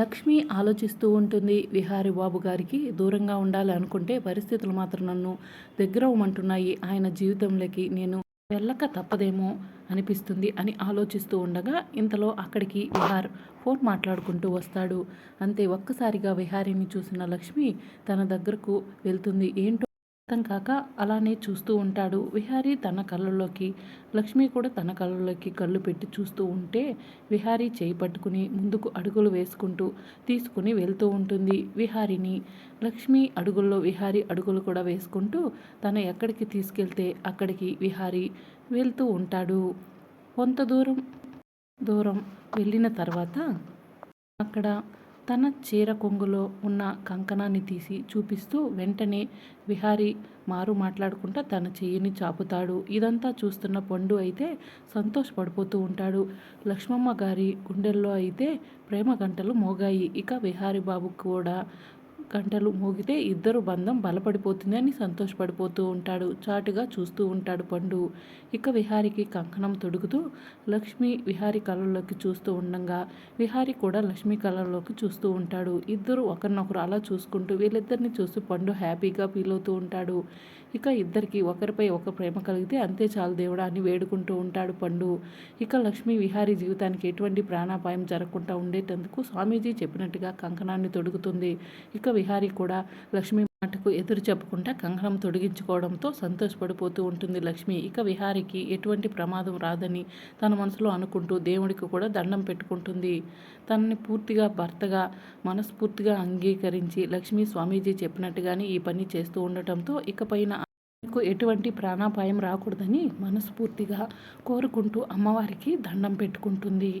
లక్ష్మి ఆలోచిస్తూ ఉంటుంది విహారి బాబు గారికి దూరంగా ఉండాలి అనుకుంటే పరిస్థితులు మాత్రం నన్ను దగ్గర ఉమ్మంటున్నాయి ఆయన జీవితంలోకి నేను వెళ్ళక తప్పదేమో అనిపిస్తుంది అని ఆలోచిస్తూ ఉండగా ఇంతలో అక్కడికి విహార్ ఫోన్ మాట్లాడుకుంటూ వస్తాడు. అంతే ఒక్కసారిగా విహారీని చూసిన లక్ష్మి తన దగ్గరకు వెళ్తుంది. ఏంటో అర్థం కాక అలానే చూస్తూ ఉంటాడు. విహారీ తన కళ్ళల్లోకి లక్ష్మి కూడా తన కళ్ళలోకి కళ్ళు పెట్టి చూస్తూ ఉంటే విహారీ చేయి పట్టుకుని ముందుకు అడుగులు వేసుకుంటూ తీసుకుని వెళ్తూ ఉంటుంది విహారిని. లక్ష్మి అడుగుల్లో విహారీ అడుగులు కూడా వేసుకుంటూ తను ఎక్కడికి తీసుకెళ్తే అక్కడికి విహారీ వెళ్తూ ఉంటాడు. కొంత దూరం దూరం వెళ్ళిన తర్వాత అక్కడ తన చీర కొంగులో ఉన్న కంకణాన్ని తీసి చూపిస్తూ వెంటనే విహారి మారు మాట్లాడుకుంటా తన చెయ్యిని చాపుతాడు. ఇదంతా చూస్తున్న పండు అయితే సంతోషపడిపోతూ ఉంటాడు. లక్ష్మమ్మ గారి గుండెల్లో అయితే ప్రేమ గంటలు మోగాయి. ఇక విహారి బాబు కూడా గంటలు మోగితే ఇద్దరు బంధం బలపడిపోతుంది అని సంతోషపడిపోతూ ఉంటాడు. చాటుగా చూస్తూ ఉంటాడు పండు. ఇక విహారికి కంకణం తొడుగుతూ లక్ష్మి విహారి కళ్ళలోకి చూస్తూ ఉండగా. విహారి కూడా లక్ష్మి కళ్ళలోకి చూస్తూ ఉంటాడు. ఇద్దరు ఒకరినొకరు అలా చూసుకుంటూ వీళ్ళిద్దరిని చూస్తూ పండు హ్యాపీగా ఫీల్ అవుతూ ఉంటాడు. ఇక ఇద్దరికి ఒకరిపై ఒక ప్రేమ కలిగితే అంతే చాలు దేవుడా అని వేడుకుంటూ ఉంటాడు పండు. ఇక లక్ష్మి విహారీ జీవితానికి ఎటువంటి ప్రాణాపాయం జరగకుండా ఉండేటందుకు స్వామీజీ చెప్పినట్టుగా కంకణాన్ని తొడుగుతుంది. ఇక విహారీ కూడా లక్ష్మి మాటకు ఎదురు చెప్పకుండా కంకణం తొడిగించుకోవడంతో సంతోషపడిపోతూ ఉంటుంది లక్ష్మి. ఇక విహారికి ఎటువంటి ప్రమాదం రాదని తన మనసులో అనుకుంటూ దేవుడికి కూడా దండం పెట్టుకుంటుంది. తనని పూర్తిగా భర్తగా మనస్ఫూర్తిగా అంగీకరించి లక్ష్మీ స్వామీజీ చెప్పినట్టుగానే ఈ పని చేస్తూ ఉండటంతో ఇకపైన మీకు ఎటువంటి ప్రాణాపాయం రాకూడదని మనస్ఫూర్తిగా కోరుకుంటూ అమ్మవారికి దండం పెట్టుకుంటుంది.